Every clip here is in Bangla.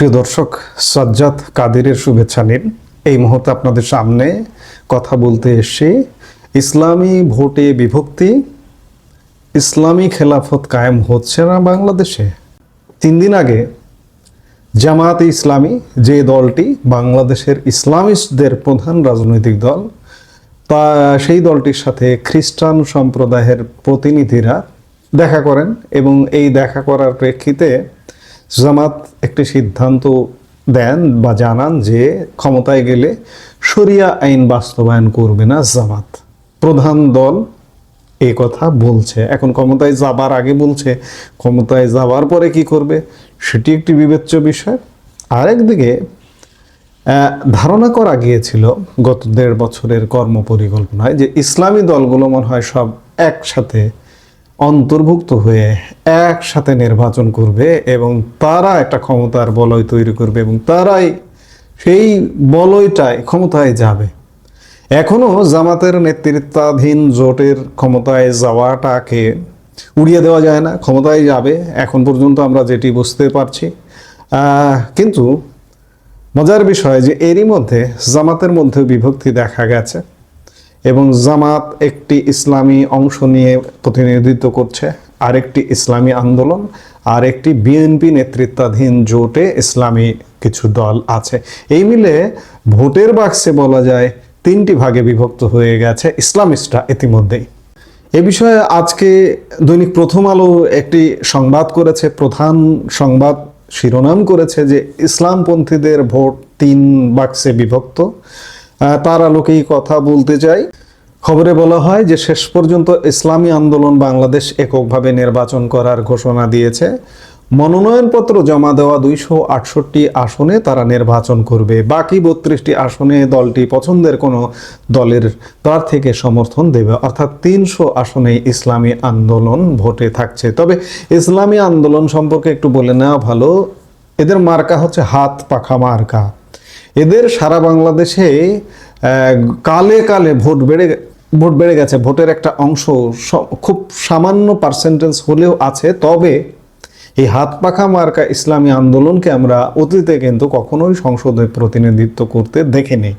প্রিয় দর্শক, সাজ্জাদ কাদেরের শুভেচ্ছা নিন। এই মুহূর্তে আপনাদের সামনে কথা বলতে এসে ইসলামী ভোটে বিভক্তি, ইসলামী খেলাফত কায়েম হচ্ছে না বাংলাদেশে। তিন দিন আগে জামায়াতে ইসলামী যে দলটি বাংলাদেশের ইসলামিস্টদের প্রধান রাজনৈতিক দল, তা সেই দলটির সাথে খ্রিস্টান সম্প্রদায়ের প্রতিনিধিরা দেখা করেন এবং এই দেখা করার প্রেক্ষিতে জামাত একটি সিদ্ধান্ত দেন বা জানান যে ক্ষমতায় গেলে শরিয়া আইন বাস্তবায়ন করবে না জামাত। প্রধান দল এই কথা বলছে। এখন ক্ষমতায় যাবার আগে বলছে, ক্ষমতায় যাবার পরে কি করবে? সেটি একটি বিবেচ্য বিষয়। আরেকদিকে ধারণা করা গিয়েছিল গত দেড় বছরের কর্ম পরিকল্পনায় যে ইসলামী দলগুলো মনে হয় সব একসাথে অন্তর্ভুক্ত হয়ে একসাথে নির্বাচন করবে এবং তারা একটা ক্ষমতার বলয় তৈরি করবে এবং তারাই সেই বলয়টায় ক্ষমতায় যাবে। এখনও জামাতের নেতৃত্বাধীন জোটের ক্ষমতায় যাওয়াটাকে উড়িয়ে দেওয়া যায় না, ক্ষমতায় যাবে, এখন পর্যন্ত আমরা যেটি বুঝতে পারছি। কিন্তু মজার বিষয় যে এরই মধ্যে জামাতের মধ্যে বিভক্তি দেখা গেছে। এবং জামাত একটি ইসলামী অংশ নিয়ে প্রতিনিধিত্ব করছে, আরেকটি ইসলামী আন্দোলন, আর একটি বিএনপি নেতৃত্বাধীন জোটে ইসলামী কিছু দল আছে। এই মিলে ভোটের বাক্সে বলা যায় তিনটি ভাগে বিভক্ত হয়ে গেছে ইসলামিস্টরা ইতিমধ্যেই। এ বিষয়ে আজকে দৈনিক প্রথম আলো একটি সংবাদ করেছে। প্রধান সংবাদ শিরোনাম করেছে যে ইসলামপন্থীদের ভোট তিন বাক্সে বিভক্ত। তার আলোকেই কথা বলতে চাই খবরে বলা হয় যে, শেষ পর্যন্ত ইসলামী আন্দোলন বাংলাদেশ এককভাবে নির্বাচন করার ঘোষণা দিয়েছে। মনোনয়নপত্র জমা দেওয়া দুইশো আটষট্টি আসনে তারা নির্বাচন করবে। বাকি বত্রিশটি আসনে দলটি পছন্দের কোনো দলের প্রার্থীকে সমর্থন দেবে। অর্থাৎ তিনশো আসনে ইসলামী আন্দোলন ভোটে থাকছে। তবে ইসলামী আন্দোলন সম্পর্কে একটু বলে নেওয়া ভালো। এদের মার্কা হচ্ছে হাত পাখা মার্কা। এদের সারা বাংলাদেশে কালে কালে ভোট বেড়ে ভোট বেড়ে গেছে। ভোটের একটা অংশ খুব সামান্য পার্সেন্টেজ হলেও আছে। তবে এই হাত পাখা মার্কা ইসলামী আন্দোলনকে আমরা অতীতে কিন্তু কখনোই সংসদে প্রতিনিধিত্ব করতে দেখিনি।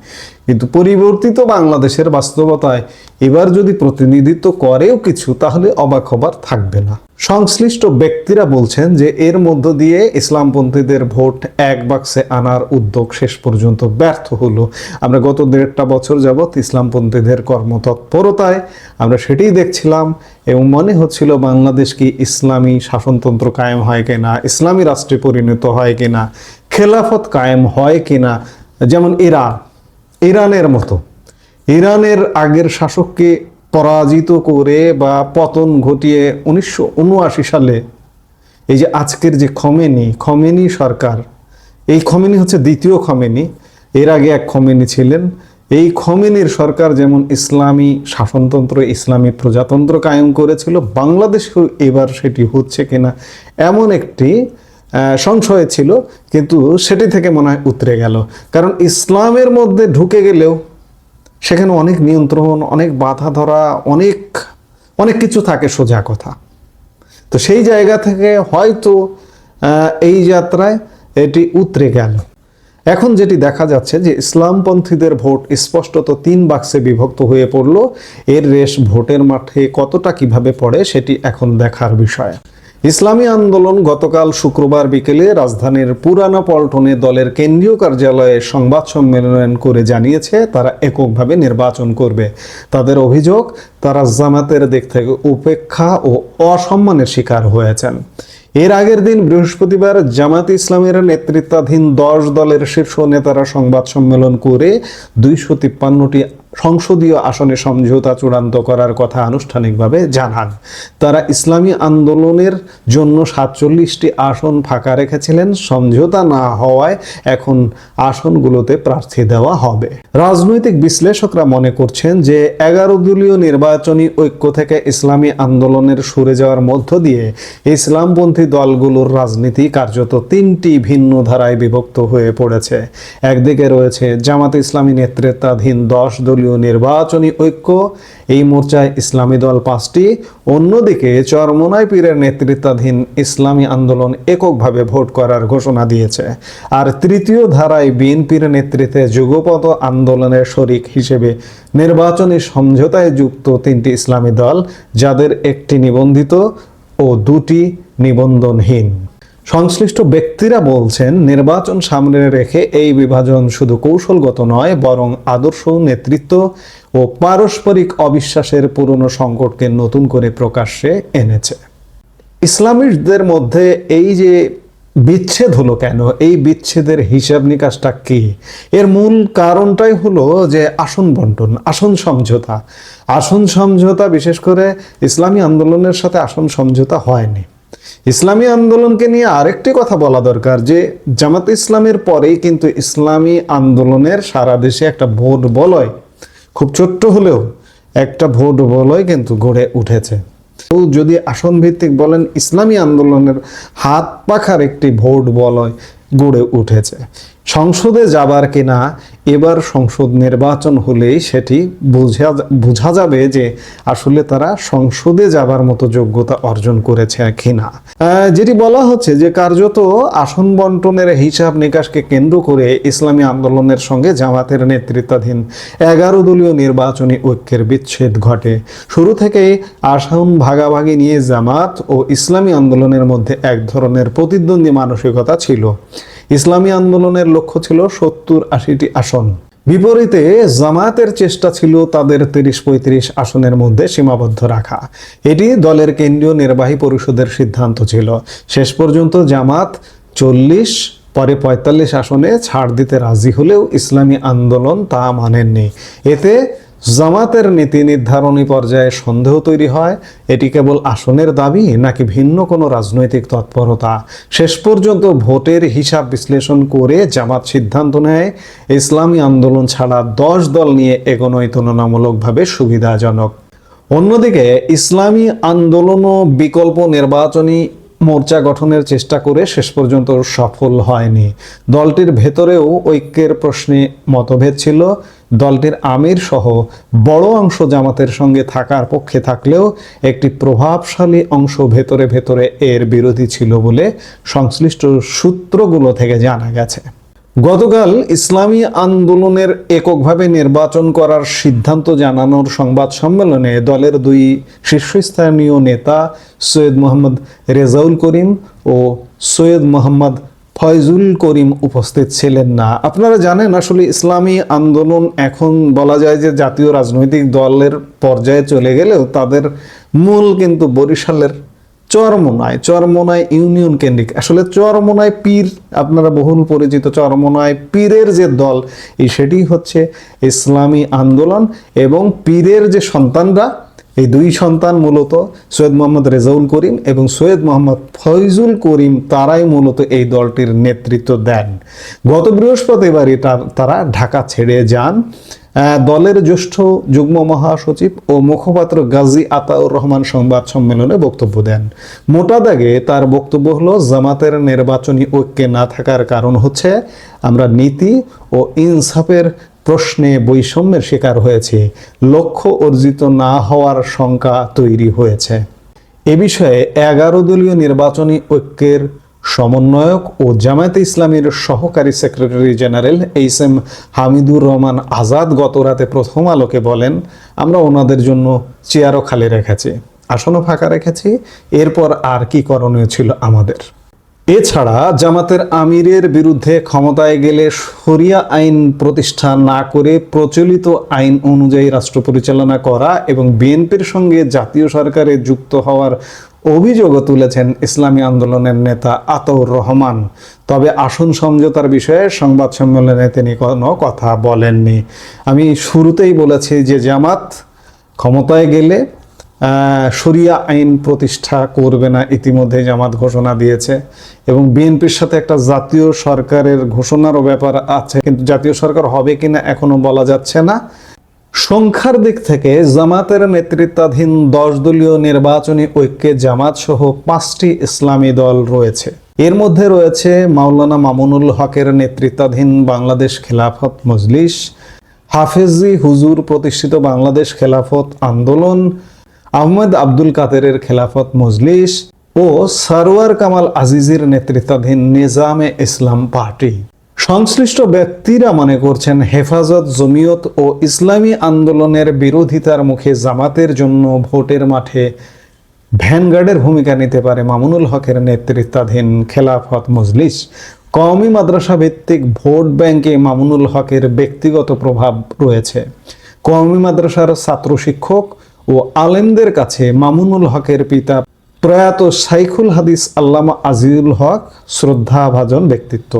কিন্তু পরিবর্তিত বাংলাদেশের বাস্তবতায় এবার যদি প্রতিনিধিত্ব করেও কিছু, তাহলে অবাক হবার থাকবে না। সংশ্লিষ্ট ব্যক্তিরা বলছেন যে এর মধ্য দিয়ে ইসলামপন্থীদের ভোট এক বাক্সে আনার উদ্যোগ শেষ পর্যন্ত ব্যর্থ হলো। আমরা গত দেড়টা বছর যাবৎ ইসলামপন্থীদের কর্মতৎপরতায় আমরা সেটাই দেখছিলাম এবং মনে হচ্ছিল বাংলাদেশ কি ইসলামী শাসনতন্ত্র কায়েম হয় কিনা, ইসলামী রাষ্ট্রে পরিণত হয় কিনা, খেলাফত কায়েম হয় কিনা, যেমন ইরান, ইরানের মতো। ইরানের আগের শাসককে পরাজিত করে বা পতন ঘটিয়ে উনিশশো উনআশি সালে এই যে আজকের যে খমেনি খমেনি সরকার, এই খমেনি হচ্ছে দ্বিতীয় খমেনি। এর আগে এক খমেনি ছিলেন। এই খমেনির সরকার যেমন ইসলামী শাসনতন্ত্র, ইসলামী প্রজাতন্ত্র কায়েম করেছিল, বাংলাদেশেও এবার সেটি হচ্ছে কিনা এমন একটি সংশয় ছিল, কিন্তু সেটি থেকে মনে হয় উতরে গেল। কারণ ইসলামের মধ্যে ঢুকে গেলেও সেখানে অনেক নিয়ন্ত্রণ, অনেক বাধা ধরা, অনেক অনেক কিছু থাকে সোজা কথা। তো সেই জায়গা থেকে হয়তো এই যাত্রায় এটি উতরে গেল। এখন যেটি দেখা যাচ্ছে যে ইসলামপন্থীদের ভোট স্পষ্টত তিন বাক্সে বিভক্ত হয়ে পড়ল। এর রেশ ভোটের মাঠে কতটা কীভাবে পড়ে সেটি এখন দেখার বিষয়। ইসলামী আন্দোলন গতকাল শুক্রবার বিকেলে রাজধানীর পুরানা পল্টনে দলের কেন্দ্রীয় কার্যালয়ে সংবাদ সম্মেলন করে জানিয়েছে, তারা এককভাবে নির্বাচন করবে। তাদের অভিযোগ, তারা জামাতের দিক থেকে উপেক্ষা ও অসম্মানের শিকার হয়েছেন। এর আগের দিন বৃহস্পতিবার জামাত ইসলামের নেতৃত্বাধীন দশ দলের শীর্ষ নেতারা সংবাদ সম্মেলন করে দুইশো তিপ্পান্নটি সংসদীয় আসনে সমঝোতা চূড়ান্ত করার কথা আনুষ্ঠানিকভাবে জানান। তারা ইসলামী আন্দোলনের জন্য সাতচল্লিশটি আসন ফাঁকা রেখেছিলেন। সমঝোতা না হওয়ায় এখন আসনগুলোতে প্রার্থী দেওয়া হবে। রাজনৈতিক বিশ্লেষকরা মনে করছেন যে এগারো দলীয় নির্বাচনী ঐক্য থেকে ইসলামী আন্দোলনের সরে যাওয়ার মধ্য দিয়ে ইসলামপন্থী দলগুলোর রাজনীতি কার্যত তিনটি ভিন্ন ধারায় বিভক্ত হয়ে পড়েছে। একদিকে রয়েছে জামাত ইসলামী নেতৃত্বাধীন দশ দলীয় এগারো নির্বাচনী ঐক্য। এই মোর্চায় ইসলামী দল পাঁচটি। অন্যদিকে চরমোনাই পীরের নেতৃত্বাধীন ইসলামী আন্দোলন এককভাবে ভোট করার ঘোষণা দিয়েছে। আর তৃতীয় ধারায় বিএনপির নেতৃত্বে যুগপত আন্দোলনের শরিক হিসেবে নির্বাচনী সমঝোতায় যুক্ত তিনটি ইসলামী দল, যাদের একটি নিবন্ধিত ও দুটি নিবন্ধনহীন। সংশ্লিষ্ট ব্যক্তিরা বলছেন, নির্বাচন সামনে রেখে এই বিভাজন শুধু কৌশলগত নয়, বরং আদর্শ, নেতৃত্ব ও পারস্পরিক অবিশ্বাসের পুরনো সংকটকে নতুন করে প্রকাশ্যে এনেছে। ইসলামিস্টদের মধ্যে এই যে বিচ্ছেদ হলো কেন? এই বিচ্ছেদের হিসাব নিকাশটা কি? এর মূল কারণটাই হলো যে আসন বন্টন, আসন সমঝোতা। আসন সমঝোতা, বিশেষ করে ইসলামী আন্দোলনের সাথে আসন সমঝোতা হয়নি। ইসলামী আন্দোলনকে নিয়ে আরেকটি কথা বলা দরকার যে, জামাত ইসলামের পরেই কিন্তু ইসলামী আন্দোলনের সারা দেশে একটা ভোট বলয়, খুব ছোট্ট হলেও একটা ভোট বলয় কিন্তু গড়ে উঠেছে। তো যদি আসন ভিত্তিক বলেন, ইসলামী আন্দোলনের হাত পাখার একটি ভোট বলয় গড়ে উঠেছে। সংসদে যাবার কিনা, এবার সংসদ নির্বাচন হলেই সেটি বোঝা বোঝা যাবে যে আসলে তারা সংসদে যাবার মতো যোগ্যতা অর্জন করেছে কিনা। যেটি বলা হচ্ছে যে কার্যত আসন বন্টনের হিসাব নিকাশকে কেন্দ্র করে ইসলামী আন্দোলনের সঙ্গে জামাতের নেতৃত্বাধীন এগারো দলীয় নির্বাচনী ঐক্যের বিচ্ছেদ ঘটে। শুরু থেকেই আসন ভাগাভাগি নিয়ে জামাত ও ইসলামী আন্দোলনের মধ্যে এক ধরনের প্রতিদ্বন্দ্বী মানসিকতা ছিল। ইসলামী আন্দোলনের লক্ষ্য ছিল সত্তর আশিটি আসন। বিপরীতে জামায়াতের চেষ্টা ছিল তাদের তিরিশ পঁয়ত্রিশ আসনের মধ্যে সীমাবদ্ধ রাখা। এটি দলের কেন্দ্রীয় নির্বাহী পরিষদের সিদ্ধান্ত ছিল। শেষ পর্যন্ত জামাত চল্লিশ, পরে পঁয়তাল্লিশ আসনে ছাড় দিতে রাজি হলেও ইসলামী আন্দোলন তা মানেননি। এতে জামাতের নীতি নির্ধারণী পর্যায়ে সন্দেহ তৈরি হয়। এটি কেবল আসনের দাবি নাকি ভিন্ন কোনো রাজনৈতিক তৎপরতা? শেষ পর্যন্ত ভোটের হিসাব বিশ্লেষণ করে জামাত সিদ্ধান্ত নেয়। ইসলামী আন্দোলন ছাড়া দশ দল নিয়ে এগোনোই তুলনামূলকভাবে সুবিধাজনক। অন্যদিকে, ইসলামী আন্দোলনও বিকল্প নির্বাচনী মোর্চা গঠনের চেষ্টা করে শেষ পর্যন্ত সফল হয়নি। দলটির ভেতরেও ঐক্যের প্রশ্নে মতভেদ ছিল। দলটির আমির সহ বড় অংশ জামাতের সঙ্গে থাকার পক্ষে থাকলেও একটি প্রভাবশালী অংশ ভেতরে ভেতরে এর বিরোধী ছিল বলে সংশ্লিষ্ট সূত্রগুলো থেকে জানা গেছে। গতকাল ইসলামী আন্দোলনের এককভাবে নির্বাচন করার সিদ্ধান্ত জানানোর সংবাদ সম্মেলনে দলের দুই শীর্ষস্থানীয় নেতা সৈয়দ মোহাম্মদ রেজাউল করিম ও সৈয়দ মোহাম্মদ ফয়জুল করিম উপস্থিত ছিলেন না। আপনারা জানেন, আসলে ইসলামী আন্দোলন এখন বলা যায় যে জাতীয় রাজনৈতিক দলের পর্যায়ে চলে গেলেও তাদের মূল কিন্তু বরিশালের চরমোনায় চরমোনায় ইউনিয়ন কেন্দ্রিক। আসলে চরমোনায় পীর, আপনারা বহুল পরিচিত চরমোনায় পীরের যে দল, এই সেটি হচ্ছে ইসলামী আন্দোলন এবং পীরের যে সন্তানরা এই দুই সন্তান মূলত সৈয়দ মোহাম্মদ রেজাউল করিম এবং সৈয়দ মোহাম্মদ ফয়জুল করিম তারাই মূলত এই দলটির নেতৃত্ব দেন। গত বৃহস্পতিবারই তারা ঢাকা ছেড়ে যান। দলের জ্যেষ্ঠ যুগ্ম মহাসচিব ও মুখপাত্র গাজী আতাউর রহমান সংবাদ সম্মেলনে বক্তব্য দেন। মোটা দাগে তার বক্তব্য হলো, জামাতের নির্বাচনী ঐক্যে না থাকার কারণ হচ্ছে আমরা নীতি ও ইনসাফের প্রশ্নে বৈষম্যের শিকার হয়েছে। লক্ষ্য অর্জিত না হওয়ার শঙ্কা তৈরি হয়েছে। এ বিষয়ে এগারো দলীয় নির্বাচনী ঐক্যের সমন্বয়ক ও জামায়াতে ইসলামীর সহকারী secretary general H M Hamidur Rahman Azad গত রাতে প্রথম আলোকে বলেন, আমরা ওনাদের জন্য চেয়ারও খালি রেখেছি। আসনও ফাঁকা রেখেছি। এরপর আর কি করণীয় ছিল আমাদের? এছাড়া জামাতের আমিরের বিরুদ্ধে ক্ষমতায় গেলে শরিয়া আইন প্রতিষ্ঠা না করে প্রচলিত আইন অনুযায়ী রাষ্ট্র পরিচালনা করা এবং বিএনপির সঙ্গে জাতীয় সরকারে যুক্ত হওয়ার অভিযোগও তুলেছেন ইসলামী আন্দোলনের নেতা আতাউর রহমান। তবে আসন সমঝোতার বিষয়ে সংবাদ সম্মেলনে তিনি কোনো কথা বলেননি। আমি শুরুতেই বলেছি যে জামাত ক্ষমতায় গেলে শরিয়া আইন প্রতিষ্ঠা করবে না ইতিমধ্যে জামাত ঘোষণা দিয়েছে এবং বিএনপির সাথে একটা জাতীয় সরকারের ঘোষণারও ব্যাপার আছে, কিন্তু জাতীয় সরকার হবে কিনা এখনও বলা যাচ্ছে না। সংখ্যার দিক থেকে জামাতের নেতৃত্বাধীন দশ দলীয় নির্বাচনী ঐক্যে জামাত সহ পাঁচটি ইসলামী দল রয়েছে। এর মধ্যে রয়েছে মাওলানা মামুনুল হকের নেতৃত্বাধীন বাংলাদেশ খেলাফত মজলিস, হাফেজি হুজুর প্রতিষ্ঠিত বাংলাদেশ খেলাফত আন্দোলন আহমেদ আব্দুল কাদেরের খেলাফত মজলিস ও সারোয়ার কামাল আজিজের নেতৃত্বাধীন নিজামে ইসলাম পার্টি। সংশ্লিষ্ট ব্যক্তিরা মনে করছেন হেফাজত, জমিয়ত ও ইসলামী আন্দোলনের বিরোধিতার মুখে জামাতের জন্য ভোটের মাঠে ভ্যানগার্ডের ভূমিকা নিতে পারে মামুনুল হকের নেতৃত্বাধীন খেলাফত মজলিস। কওমি মাদ্রাসা ভিত্তিক ভোট ব্যাংকে মামুনুল হকের ব্যক্তিগত প্রভাব রয়েছে। কওমি মাদ্রাসার ছাত্র শিক্ষক ও আলেমদের কাছে মামুনুল হকের পিতা প্রয়াত সাইখুল হাদিস আল্লামা আজিজুল হক শ্রদ্ধাভাজন ব্যক্তিত্ব।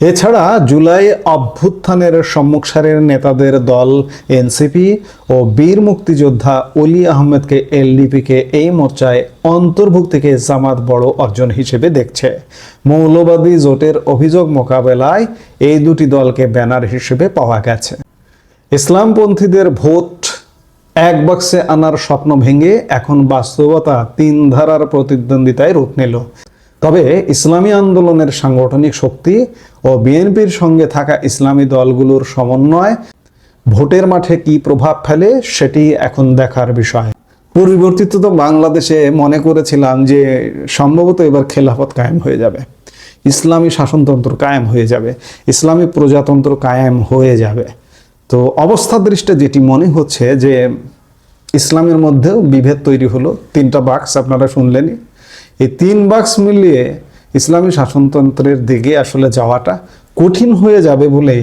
এছাড়া জুলাই অভ্যুত্থানের সম্মুখ সারির নেতাদের দল এনসিপি ও বীর মুক্তিযোদ্ধা অলি আহমেদকে এলডিপিকে এই মোর্চায় অন্তর্ভুক্তিকে জামাত বড় অর্জন হিসেবে দেখছে। মৌলবাদী জোটের অভিযোগ মোকাবেলায় এই দুটি দলকে ব্যানার হিসেবে পাওয়া গেছে। ইসলামপন্থীদের ভোট এক বক্সে আনার স্বপ্ন ভেঙে এখন বাস্তবতা তিন ধারার প্রতিদ্বন্দ্বিতায় রূপ নিল। তবে ইসলামী আন্দোলনের সাংগঠনিক শক্তি ও বিএনপির সঙ্গে থাকা ইসলামী দলগুলোর সমন্বয় ভোটের মাঠে কি প্রভাব ফেলে সেটি এখন দেখার বিষয়। পরিবর্তিত তো বাংলাদেশে মনে করেছিলাম যে সম্ভবত এবার খেলাফত কায়েম হয়ে যাবে। ইসলামী শাসনতন্ত্র কায়েম হয়ে যাবে। ইসলামী প্রজাতন্ত্র কায়েম হয়ে যাবে। তো অবস্থা দৃষ্টে যেটি মনে হচ্ছে যে ইসলামের মধ্যেও বিভেদ তৈরি হলো, তিনটা বাক্স আপনারা শুনলেনই। এই তিন বাক্স মিলিয়ে ইসলামী শাসনতন্ত্রের দিকে আসলে যাওয়াটা কঠিন হয়ে যাবে বলেই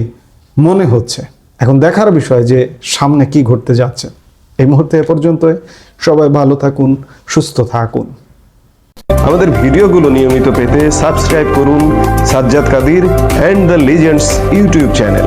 মনে হচ্ছে। এখন দেখার বিষয় যে সামনে কি ঘটতে যাচ্ছে। এই মুহূর্তে এ পর্যন্তই। সবাই ভালো থাকুন, সুস্থ থাকুন। আমাদের ভিডিওগুলো নিয়মিত পেতে সাবস্ক্রাইব করুন Sajjad Kadir and the legends YouTube channel.